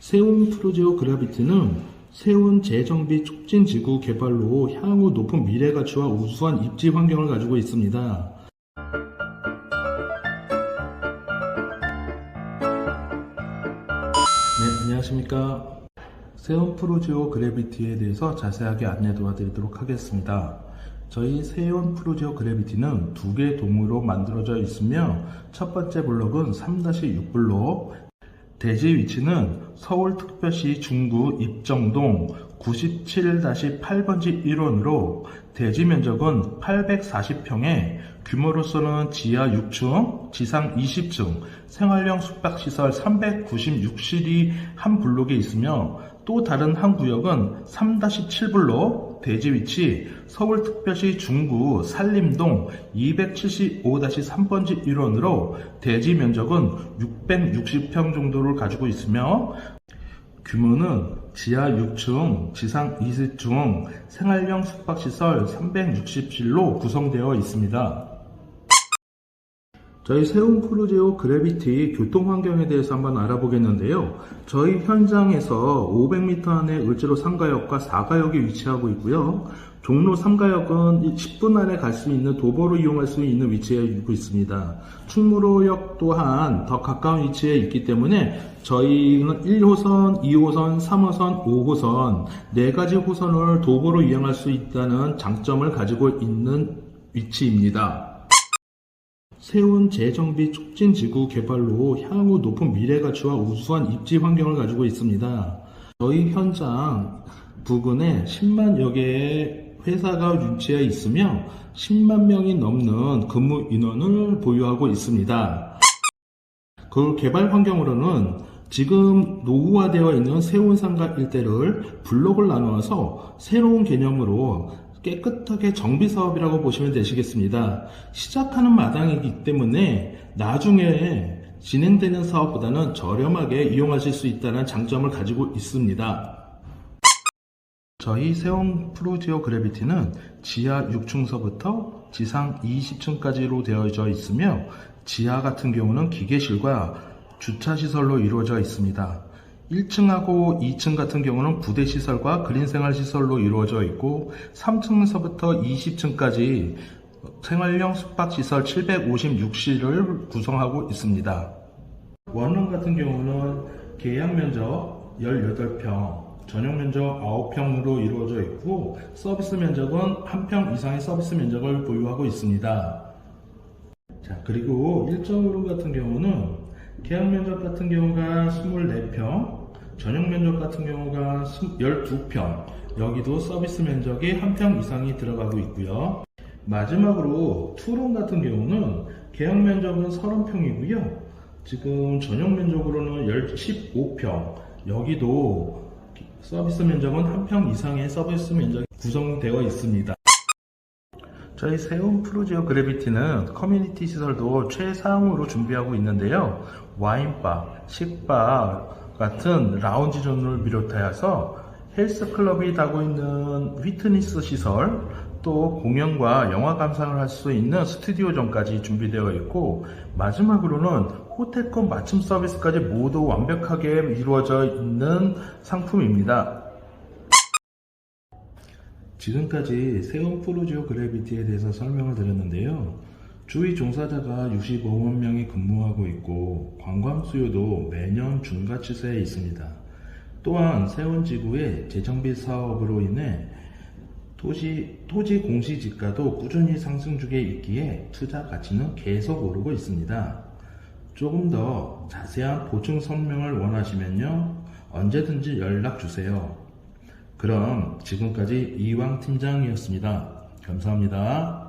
세운 프로제오 그라비티는 세운 재정비 촉진 지구 개발로 향후 높은 미래 가치와 우수한 입지 환경을 가지고 있습니다. 네, 안녕하십니까. 세운 프로지오 그래비티에 대해서 자세하게 안내 도와드리도록 하겠습니다. 저희 세온 프로지오 그래비티는 두 개의 동으로 만들어져 있으며 첫 번째 블록은 3-6 블록, 대지 위치는 서울특별시 중구 입정동 97-8번지 1원으로 대지 면적은 840평에 규모로서는 지하 6층, 지상 20층, 생활형 숙박시설 396실이 한 블록에 있으며 또 다른 한 구역은 3-7블록 대지 위치 서울특별시 중구 산림동 275-3번지 1원으로 대지 면적은 660평 정도를 가지고 있으며 규모는 지하 6층, 지상 20층, 생활형 숙박시설 360실로 구성되어 있습니다. 저희 세운 프로제오 그래비티 교통 환경에 대해서 한번 알아보겠는데요. 저희 현장에서 500m 안에 을지로 3가역과 4가역이 위치하고 있고요. 종로 3가역은 10분 안에 갈 수 있는 도보로 이용할 수 있는 위치에 있고 있습니다. 충무로역 또한 더 가까운 위치에 있기 때문에 저희는 1호선, 2호선, 3호선, 5호선 네 가지 호선을 도보로 이용할 수 있다는 장점을 가지고 있는 위치입니다. 세운 재정비 촉진 지구 개발로 향후 높은 미래 가치와 우수한 입지 환경을 가지고 있습니다. 저희 현장 부근에 10만여 개의 회사가 위치해 있으며 10만 명이 넘는 근무 인원을 보유하고 있습니다. 그 개발 환경으로는 지금 노후화되어 있는 세운상가 일대를 블록을 나누어서 새로운 개념으로 깨끗하게 정비 사업이라고 보시면 되시겠습니다. 시작하는 마당이기 때문에 나중에 진행되는 사업보다는 저렴하게 이용하실 수 있다는 장점을 가지고 있습니다. 저희 세운 프로지오 그래비티는 지하 6층서부터 지상 20층까지로 되어져 있으며 지하 같은 경우는 기계실과 주차시설로 이루어져 있습니다. 1층하고 2층 같은 경우는 부대시설과 그린생활시설로 이루어져 있고 3층에서부터 20층까지 생활형 숙박시설 756실을 구성하고 있습니다. 원룸 같은 경우는 계약 면적 18평, 전용 면적 9평으로 이루어져 있고 서비스 면적은 1평 이상의 서비스 면적을 보유하고 있습니다. 자, 그리고 1.5룸 같은 경우는 계약 면적 같은 경우가 24평, 전용 면적 같은 경우가 12평, 여기도 서비스 면적이 1평 이상이 들어가고 있고요. 마지막으로 투룸 같은 경우는 계약 면적은 30평이고요. 지금 전용 면적으로는 15평, 여기도 서비스 면적은 1평 이상의 서비스 면적이 구성되어 있습니다. 저희 세운 프로지오 그래비티는 커뮤니티 시설도 최상으로 준비하고 있는데요. 와인바, 식바 같은 라운지 존을 비롯하여서 헬스클럽이 다고 있는 휘트니스 시설, 또 공연과 영화 감상을 할 수 있는 스튜디오존까지 준비되어 있고 마지막으로는 호텔권 맞춤 서비스까지 모두 완벽하게 이루어져 있는 상품입니다. 지금까지 세운 프로지오 그래비티에 대해서 설명을 드렸는데요. 주위 종사자가 65만 명이 근무하고 있고 관광 수요도 매년 증가 추세에 있습니다. 또한 세운 지구의 재정비 사업으로 인해 토지, 토지 공시지가도 꾸준히 상승 중에 있기에 투자 가치는 계속 오르고 있습니다. 조금 더 자세한 보충 설명을 원하시면요. 언제든지 연락 주세요. 그럼 지금까지 이왕 팀장이었습니다. 감사합니다.